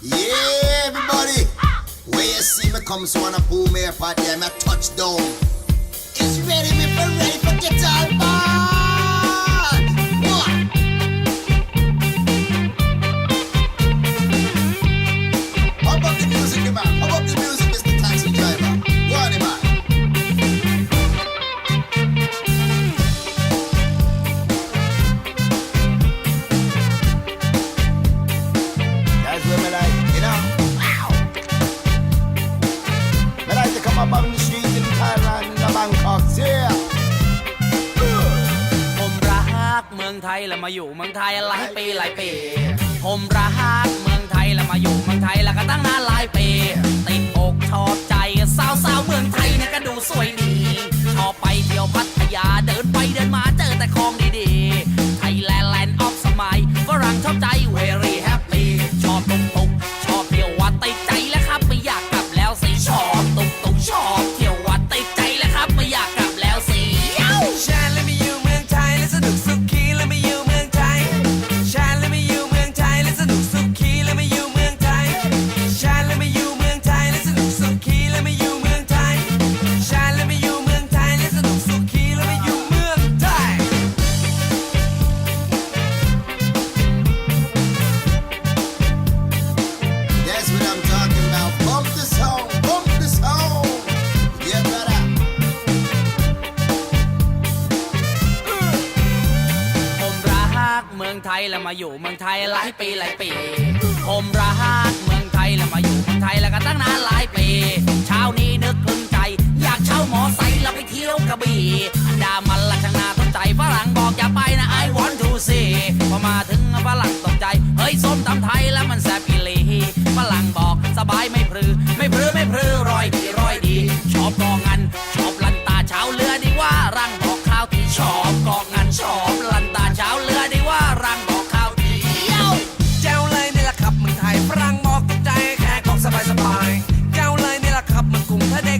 Yeah, everybody. Where you see me come, so wanna pull me out there, my touchdown. It's ready, me for องไทยแล้วมาอยู่เมืองไทยหลายปีหลายปี ผมรักเมืองไทยแล้วมาอยู่เมืองไทยแล้วก็ตั้งนานหลายปี ติดอกชอบใจสาวสาวๆเมืองไทยเนี่ยก็ดูสวยดี ชอบไปเที่ยวพัทยาเดินไปเดินมาเจอแต่ของดี มืองไทยแล้วมาอยู่เมืองไทยหลายปีหลายปี ผมรักเมืองไทยแล้วมาอยู่เมืองไทยแล้วก็ตั้งนานหลายปี เช้านี้นึกคลึงใจ อยากเช่าหมอไซค์แล้วไปเที่ยวกระบี่ดามันละช่างนาสนใจฝรั่งบอกอย่าไปนะ I want to see พอมาถึงฝรั่งตกใจ เฮ้ยส้มตำไทยแล้วมันแซ่บอีหลีฝรั่งบอกสบายไม่พรือไม่พรือไม่พรือ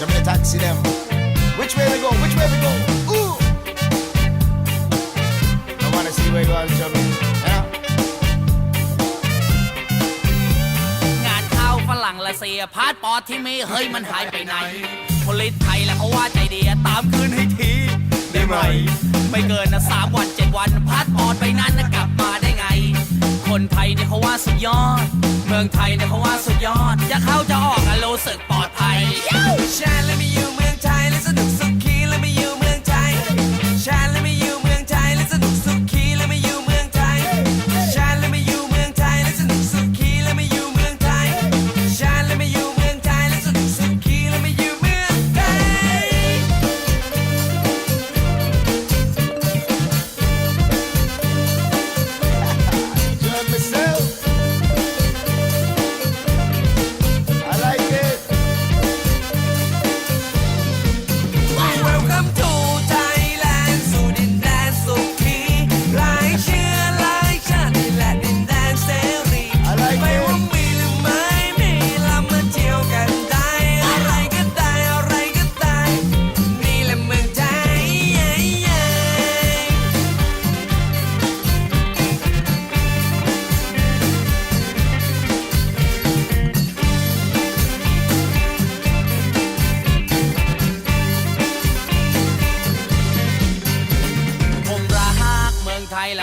Show me the taxi them. Which way we go? Which way we go? Ooh! I wanna see where you are, show me. Yeah. งานเข้าฝรั่งละเสียพาสปอร์ตที่มีเฮ้ยมันหายไปไหนพลิตไทยแล้วเขาว่าใจเดียตามคืนให้ทีได้ไหม ไม่เกินนะสามวันเจ็ดวันพาสปอร์ตไปนั้นนะกลับมาได้ไง คนไทยเนี่ยเขาว่าสุดยอด เมืองไทยเนี่ยเขาว่าสุดยอด จะเข้าจะออกอะรู้สึกปลอด ภัยชาแ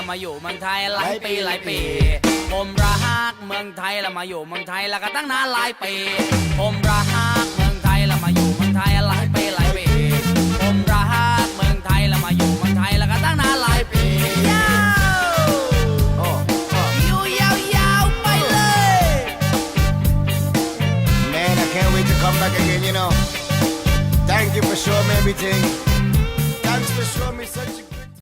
มาอยู่เมืองไทยหลายปีหลายปี ผมรักเมืองไทยแล้วมาอยู่เมืองไทยแล้วก็ตั้งนานหลายปี ผมรักเมืองไทยแล้วมาอยู่เมืองไทยหลายปีหลายปี ผมรักเมืองไทยแล้วมาอยู่เมืองไทยแล้วก็ตั้งนานหลายปียาว Oh, oh. อยู่ยาวๆไปเลย Man, I can't wait to come back again, you know. Thank you for showing me everything.